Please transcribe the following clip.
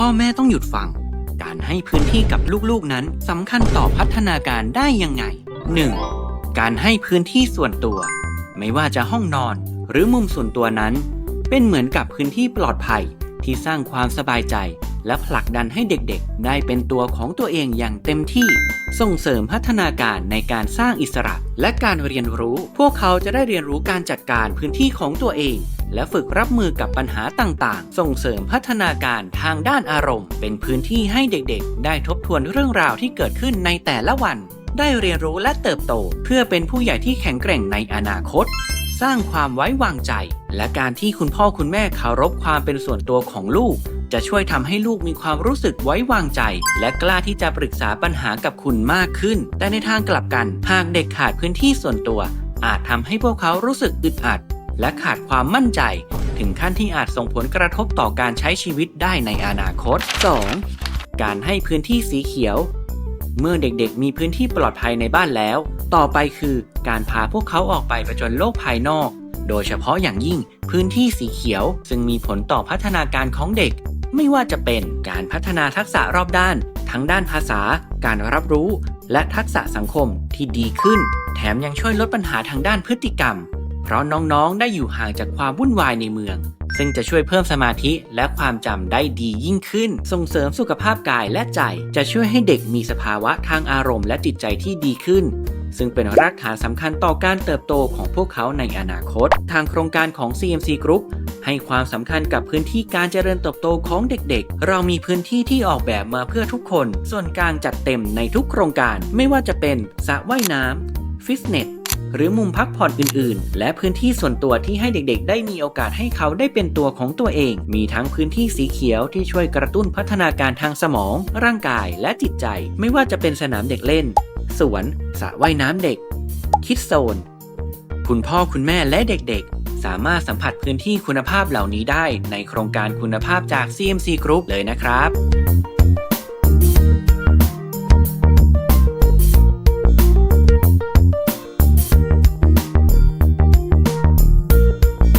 พ่อแม่ต้องหยุดฟัง การให้พื้นที่กับลูกๆนั้นสำคัญต่อพัฒนาการได้ยังไง 1. การให้พื้นที่ส่วนตัว ไม่ว่าจะห้องนอนหรือมุมส่วนตัวนั้น เป็นเหมือนกับพื้นที่ปลอดภัยที่สร้างความสบายใจ และผลักดันให้เด็กๆ ได้เป็นตัวของตัวเองอย่างเต็มที่ ส่งเสริมพัฒนาการในการสร้างอิสระ และการเรียนรู้ พวกเขาจะได้เรียนรู้การจัดการพื้นที่ของตัวเอง และฝึกรับมือกับปัญหาต่างๆ ส่งเสริมพัฒนาการทางด้านอารมณ์ เป็นพื้นที่ให้เด็กๆ ได้ทบทวนเรื่องราวที่เกิดขึ้นในแต่ละวัน ได้เรียนรู้และเติบโต เพื่อเป็นผู้ใหญ่ที่แข็งแกร่งในอนาคต สร้างความไว้วางใจ และการที่คุณพ่อคุณแม่เคารพความเป็นส่วนตัวของลูก จะช่วยทำให้ลูกมีความรู้สึกไว้วางใจ และกล้าที่จะปรึกษาปัญหากับคุณมากขึ้น แต่ในทางกลับกัน หากเด็กขาดพื้นที่ส่วนตัว อาจทำให้พวกเขารู้สึกอึดอัด และขาดความมั่นใจ ถึงขั้นที่อาจส่งผลกระทบต่อการใช้ชีวิตได้ในอนาคต 2. การให้พื้นที่สีเขียว เมื่อเด็กๆ มีพื้นที่ปลอดภัยในบ้านแล้ว ต่อไปคือการพาพวกเขาออกไปประจนโลกภายนอก โดยเฉพาะอย่างยิ่งพื้นที่สีเขียว ซึ่งมีผลต่อพัฒนาการของเด็ก ไม่ว่าจะเป็นการพัฒนาทักษะรอบด้าน ทั้งด้านภาษา การรับรู้ และทักษะสังคมที่ดีขึ้น แถมยังช่วยลดปัญหาทางด้านพฤติกรรม เพราะน้องๆ ได้อยู่ห่างจากความวุ่นวายในเมือง ซึ่งจะช่วยเพิ่มสมาธิและความจำได้ดียิ่งขึ้น ส่งเสริมสุขภาพกายและใจ จะช่วยให้เด็กมีสภาวะทางอารมณ์และจิตใจที่ดีขึ้น ซึ่งเป็นรากฐานสำคัญต่อการเติบโตของพวกเขาในอนาคต ทางโครงการของ CMC Group ให้ความสำคัญกับพื้นที่การเจริญเติบโตของเด็กๆ เรามีพื้นที่ที่ออกแบบมาเพื่อทุกคน ส่วนกลางจัดเต็มในทุกโครงการ ไม่ว่าจะเป็นสระว่ายน้ำฟิตเนสหรือมุมพักผ่อนอื่นๆ และพื้นที่ส่วนตัวที่ให้เด็กๆ ได้มีโอกาสให้เขาได้เป็นตัวของตัวเอง มีทั้งพื้นที่สีเขียวที่ช่วยกระตุ้นพัฒนาการทางสมอง ร่างกายและจิตใจ ไม่ว่าจะเป็นสนามเด็กเล่น สวนสระว่ายน้ำเด็ก คิดโซน คุณพ่อคุณแม่และเด็กๆ สามารถสัมผัสพื้นที่คุณภาพเหล่านี้ได้ในโครงการคุณภาพจาก CMC Group เลยนะครับ